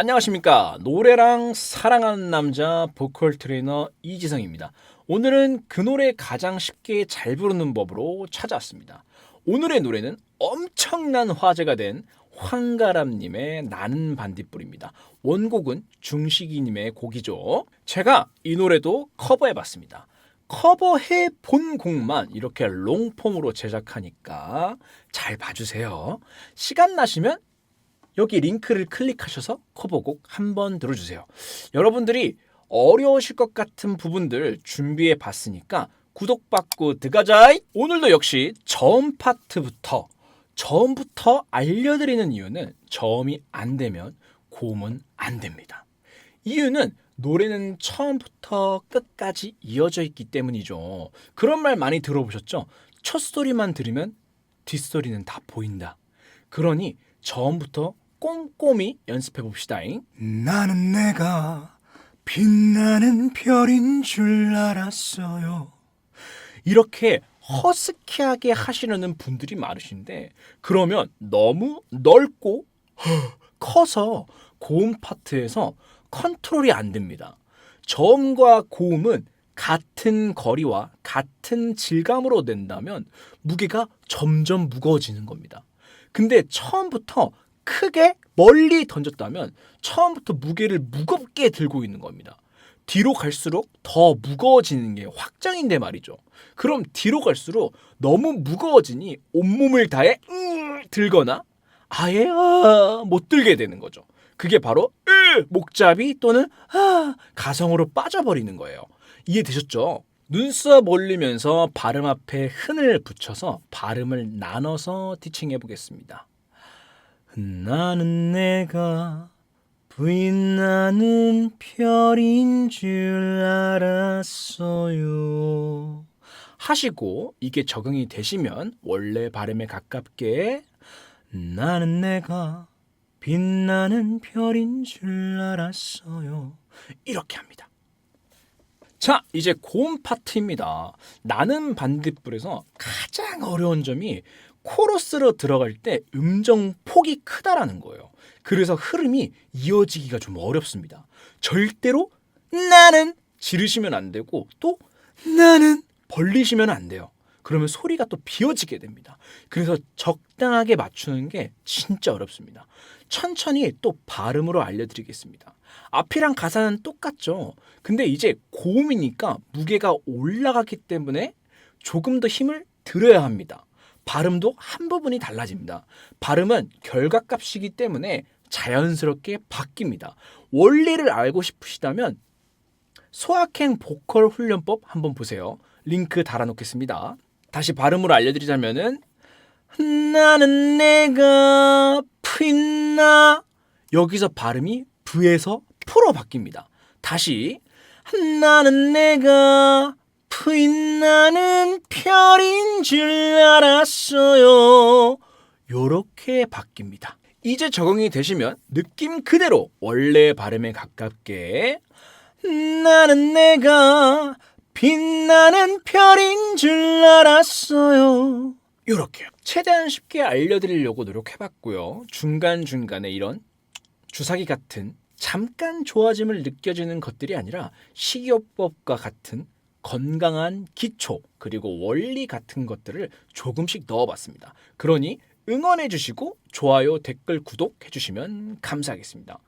안녕하십니까. 노래랑 사랑하는 남자 보컬 트레이너 이지성입니다. 오늘은 그 노래 가장 쉽게 잘 부르는 법으로 찾아왔습니다. 오늘의 노래는 엄청난 화제가 된 황가람님의 나는 반딧불입니다. 원곡은 중식이님의 곡이죠. 제가 이 노래도 커버해봤습니다. 커버해 본 곡만 이렇게 롱폼으로 제작하니까 잘 봐주세요. 시간 나시면 여기 링크를 클릭하셔서 커버곡 한번 들어주세요. 여러분들이 어려우실 것 같은 부분들 준비해 봤으니까 구독받고 들어가자. 오늘도 역시 저음 파트부터 저음부터 알려드리는 이유는 저음이 안 되면 고음은 안 됩니다. 이유는 노래는 처음부터 끝까지 이어져 있기 때문이죠. 그런 말 많이 들어보셨죠? 첫 소리만 들으면 뒷소리는 다 보인다. 그러니 처음부터 꼼꼼히 연습해 봅시다. 나는 내가 빛나는 별인 줄 알았어요. 이렇게 허스키하게 하시려는 분들이 많으신데 그러면 너무 넓고 커서 고음 파트에서 컨트롤이 안 됩니다. 저음과 고음은 같은 거리와 같은 질감으로 낸다면 무게가 점점 무거워지는 겁니다. 근데 처음부터 크게 멀리 던졌다면 처음부터 무게를 무겁게 들고 있는 겁니다. 뒤로 갈수록 더 무거워지는 게 확정인데 말이죠. 그럼 뒤로 갈수록 너무 무거워지니 온몸을 다해 으, 들거나 아예 아, 못 들게 되는 거죠. 그게 바로 으, 목잡이 또는 아, 가성으로 빠져버리는 거예요. 이해되셨죠? 눈썹 올리면서 발음 앞에 흔을 붙여서 발음을 나눠서 티칭해 보겠습니다. 나는 내가 빛나는 별인 줄 알았어요. 하시고 이게 적응이 되시면 원래 발음에 가깝게 나는 내가 빛나는 별인 줄 알았어요. 이렇게 합니다. 자, 이제 고음 파트입니다. 나는 반딧불에서 가장 어려운 점이 코러스로 들어갈 때 음정 폭이 크다라는 거예요. 그래서 흐름이 이어지기가 좀 어렵습니다. 절대로 나는 지르시면 안 되고 또 나는 벌리시면 안 돼요. 그러면 소리가 또 비어지게 됩니다. 그래서 적당하게 맞추는 게 진짜 어렵습니다. 천천히 또 발음으로 알려드리겠습니다. 앞이랑 가사는 똑같죠. 근데 이제 고음이니까 무게가 올라가기 때문에 조금 더 힘을 들여야 합니다. 발음도 한 부분이 달라집니다. 발음은 결과값이기 때문에 자연스럽게 바뀝니다. 원리를 알고 싶으시다면 소확행 보컬 훈련법 한번 보세요. 링크 달아놓겠습니다. 다시 발음으로 알려드리자면은 나는 내가 핀나 여기서 발음이 V에서 프로 바뀝니다. 다시 나는 내가 빛나는 별인 줄 알았어요. 요렇게 바뀝니다. 이제 적응이 되시면 느낌 그대로 원래 발음에 가깝게 나는 내가 빛나는 별인 줄 알았어요. 요렇게요. 최대한 쉽게 알려드리려고 노력해봤고요. 중간중간에 이런 주사기 같은 잠깐 좋아짐을 느껴지는 것들이 아니라 식이요법과 같은 건강한 기초 그리고 원리 같은 것들을 조금씩 넣어봤습니다. 그러니 응원해 주시고 좋아요, 댓글, 구독해 주시면 감사하겠습니다.